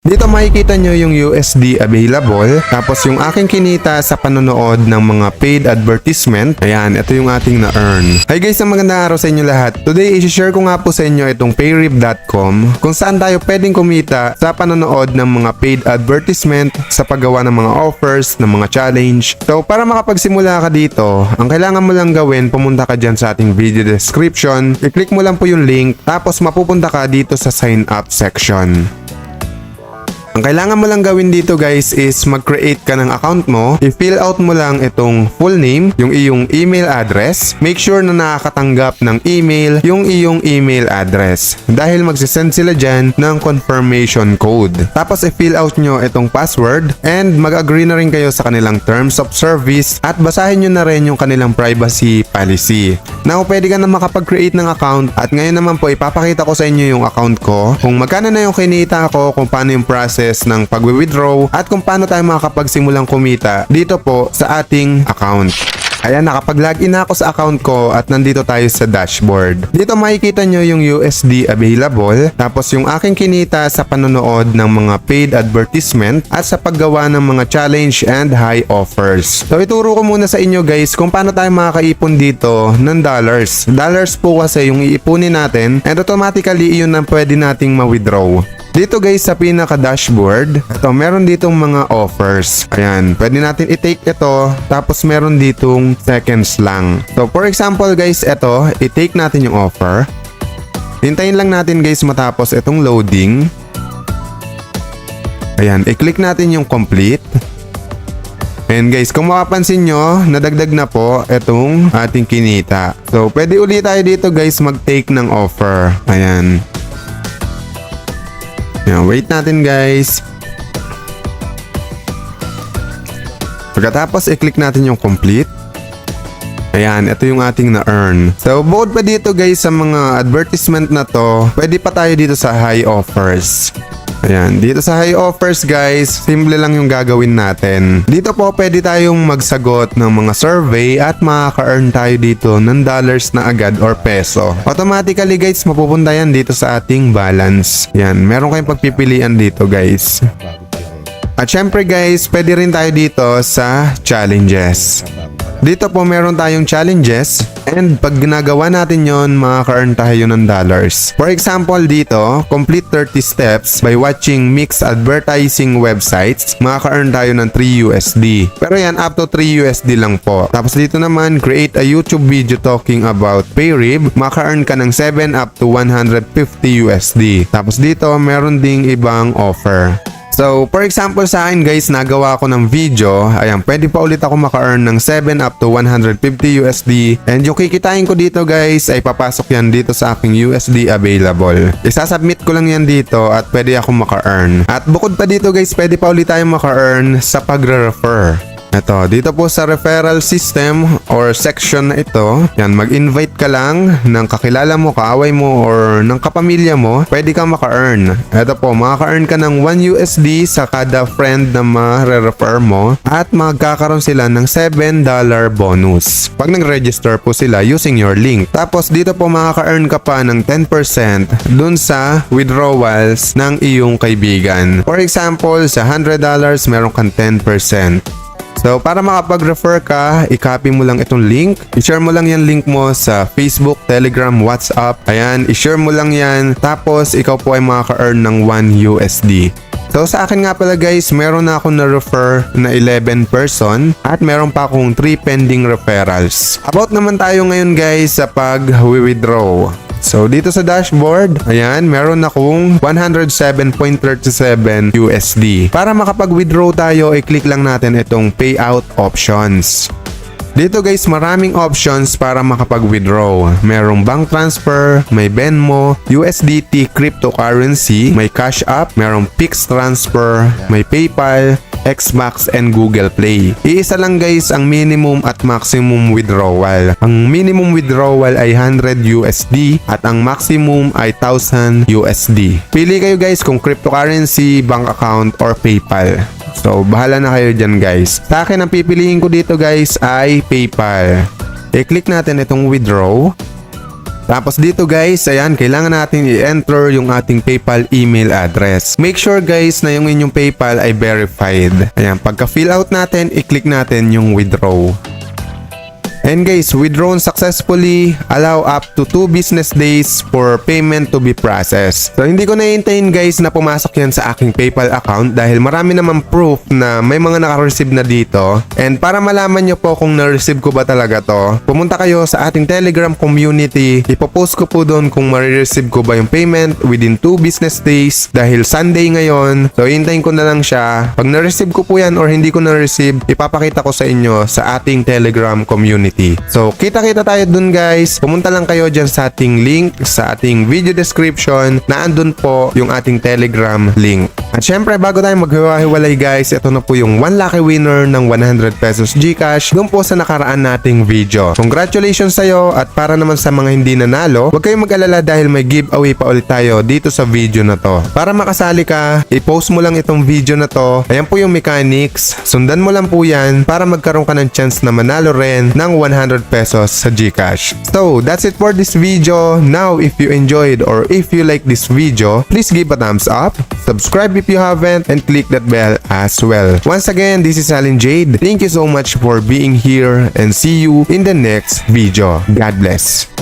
Dito makikita nyo yung USD available, tapos yung aking kinita sa panonood ng mga paid advertisement. Ayan, ito yung ating na-earn. Hi guys, ang magandang araw sa inyo lahat. Today, isi-share ko nga po sa inyo itong payrib.com kung saan tayo pwedeng kumita sa panonood ng mga paid advertisement sa paggawa ng mga offers, ng mga challenge. So, para makapagsimula ka dito, ang kailangan mo lang gawin, pumunta ka dyan sa ating video description, i-click mo lang po yung link, tapos mapupunta ka dito sa sign up section. Ang kailangan mo lang gawin dito guys is mag-create ka ng account mo. I-fill out mo lang itong full name, yung iyong email address. Make sure na nakakatanggap ng email yung iyong email address. Dahil magsisend sila dyan ng confirmation code. Tapos i-fill out nyo itong password and mag-agree na rin kayo sa kanilang terms of service at basahin nyo na rin yung kanilang privacy policy. Now, pwede ka na makapag-create ng account at ngayon naman po ipapakita ko sa inyo yung account ko, kung magkano na yung kinita ko, kung paano yung process ng pag-withdraw at kung paano tayo makakapagsimulang kumita dito po sa ating account. Ayan, nakapag-login na ako sa account ko at nandito tayo sa dashboard. Dito makikita nyo yung USD available, tapos yung aking kinita sa panonood ng mga paid advertisement at sa paggawa ng mga challenge and high offers. So ituro ko muna sa inyo guys kung paano tayo makakaipon dito ng dollars. Dollars po kasi yung iipunin natin and automatically yun ang pwede nating ma-withdraw. Dito guys sa pinaka dashboard, ito meron ditong mga offers. Ayan, pwede natin i-take ito tapos meron ditong seconds lang. So for example guys, ito, i-take natin yung offer. Hintayin lang natin guys matapos itong loading. Ayan, i-click natin yung complete. And guys, kung mapapansin nyo, nadagdag na po itong ating kinita. So, pwede ulit tayo dito guys mag-take ng offer. Ayan. Ayan, wait natin guys. Pagkatapos, i-click natin yung complete. Ayan, ito yung ating na-earn. So, bukod pa dito guys sa mga advertisement na to, pwede pa tayo dito sa high offers. Ayan, dito sa high offers guys, simple lang yung gagawin natin. Dito po pwede tayong magsagot ng mga survey at makaka-earn tayo dito ng dollars na agad or peso. Automatically guys, mapupunta yan dito sa ating balance. Yan, meron kayong pagpipilian dito guys. At syempre guys, pwede rin tayo dito sa challenges. Dito po meron tayong challenges and pag ginagawa natin yon makaka-earn tayo ng dollars. For example dito, complete 30 steps by watching mixed advertising websites, makaka-earn tayo ng 3 USD. Pero yan, up to 3 USD lang po. Tapos dito naman, create a YouTube video talking about Payrib, makaka-earn ka ng 7 up to 150 USD. Tapos dito, meron ding ibang offer. So, for example sa akin guys, nagawa ko ng video. Ayan, pwede pa ulit ako maka-earn ng 7 up to 150 USD. And yung kikitain ko dito guys, ay papasok yan dito sa aking USD available. Isasubmit ko lang yan dito at pwede ako maka-earn. At bukod pa dito guys, pwede pa ulit tayong maka-earn sa pagre-refer. Ito, dito po sa referral system or section na ito, yan, mag-invite ka lang ng kakilala mo, kaaway mo, or ng kapamilya mo, pwede kang maka-earn. Ito po, makaka-earn ka ng 1 USD sa kada friend na ma-refer mo at magkakaroon sila ng $7 bonus pag nag-register po sila using your link. Tapos dito po makaka-earn ka pa ng 10% dun sa withdrawals ng iyong kaibigan. For example, sa $100 meron kang 10%. So, para makapag-refer ka, i-copy mo lang itong link. I-share mo lang yung link mo sa Facebook, Telegram, WhatsApp. Ayan, i-share mo lang yan. Tapos, ikaw po ay makaka-earn ng 1 USD. So sa akin nga pala guys, meron na ako na-refer na 11 person at meron pa akong 3 pending referrals. About naman tayo ngayon guys sa pag-withdraw. So dito sa dashboard, ayan, meron akong 107.37 USD. Para makapag-withdraw tayo, i-click lang natin itong payout options. Dito guys, maraming options para makapag-withdraw. Merong bank transfer, may Venmo, USDT cryptocurrency, may Cash App, merong Pix transfer, may PayPal, Xbox and Google Play. Iisa lang guys ang minimum at maximum withdrawal. Ang minimum withdrawal ay 100 USD at ang maximum ay 1000 USD. Pili kayo guys kung cryptocurrency, bank account or PayPal. So, bahala na kayo dyan guys. Sa akin, ang pipiliin ko dito guys ay PayPal. I-click natin itong withdraw. Tapos dito guys, ayan, kailangan natin i-enter yung ating PayPal email address. Make sure guys na yung inyong PayPal ay verified. Ayan, pagka fill out natin, i-click natin yung withdraw. And guys, withdrawn successfully, allow up to 2 business days for payment to be processed. So hindi ko na-hintayin guys na pumasok yan sa aking PayPal account dahil marami naman proof na may mga naka-receive na dito. And para malaman nyo po kung na-receive ko ba talaga to, pumunta kayo sa ating Telegram community. Ipopost ko po doon kung marireceive ko ba yung payment within 2 business days dahil Sunday ngayon. So hintayin ko na lang siya. Pag na-receive ko po yan or hindi ko na-receive, ipapakita ko sa inyo sa ating Telegram community. So, kita-kita tayo dun guys. Pumunta lang kayo dyan sa ating link sa ating video description na andun po yung ating Telegram link. At syempre, bago tayo maghiwa-hiwalay guys, ito na po yung 1 lucky winner ng 100 pesos Gcash dun po sa nakaraan nating video. Congratulations sa'yo at para naman sa mga hindi nanalo, huwag kayong mag-alala dahil may giveaway pa ulit tayo dito sa video na to. Para makasali ka, i-post mo lang itong video na to. Ayan po yung mechanics. Sundan mo lang po yan para magkaroon ka ng chance na manalo rin ng 100 pesos sa Gcash. So, that's it for this video. Now, if you enjoyed or if you like this video, please give a thumbs up, subscribe if you haven't, and click that bell as well. Once again, this is Alin Jade. Thank you so much for being here and see you in the next video. God bless.